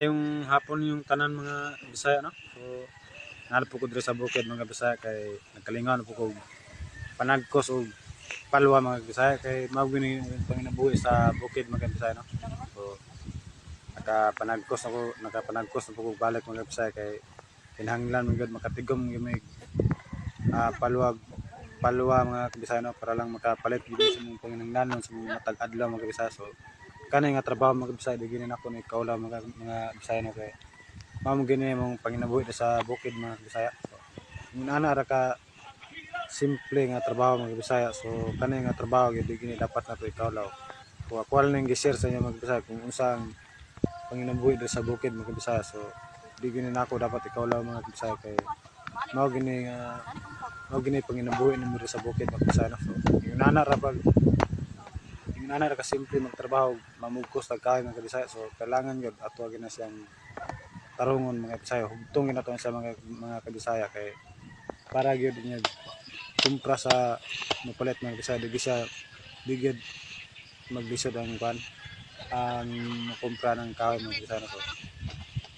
Yung hapon yung tanan mga Bisaya no. So nalo po ko diri sa bukid mga Bisaya kay nagkalingaw po ko panagkos og palwa mga Bisaya kay mao yung panginabuhi sa bukid mga Bisaya no. So nakapanagkos ako nakapanagkos na po ko balik mga Bisaya kay kinahanglan man gud makatigom yung may ah, palwa palwa mga Bisaya no para lang makapalit gid sa mong panginahanglanon sa mga matag adlaw mga Bisaya so kanay nga trabaho mga Bisaya gini nako ni kaula mga mga Bisaya no kay mao gini mong panginabuhi na sa bukid mga Bisaya so ana ra ka simple nga trabaho mga Bisaya so kanay nga trabaho gid gini dapat nato ikaulaw so ako lang gi-share sa inyo mga Bisaya kung unsang panginabuhi sa bukid mga Bisaya so di gini nako dapat ikaulaw mga Bisaya kay mao gini nga mao gini panginabuhi nimo sa bukid mga Bisaya no. So yung ana ra nanay ra ka simple magtrabaho mamugkos tag kain mga Bisaya so kailangan gyud ato na siyang tarungon mga Bisaya hugtong nato sa mga mga kabisaya. Kay para gyud niya kumpra sa mapalit mga Bisaya di siya di gyud maglisod ang kwan ang kumpra ng kahoy mga Bisaya so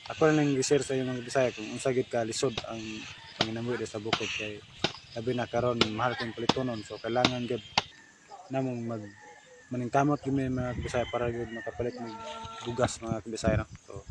ako lang share sa mga Bisaya kung unsa gyud ka lisod ang panginabuhi sa bukid kay labi na karon mahal kang palitonon so kailangan gyud namong mag maningkamot gyud may mga Bisaya para gyud makapalit ng bugas mga Bisaya no. So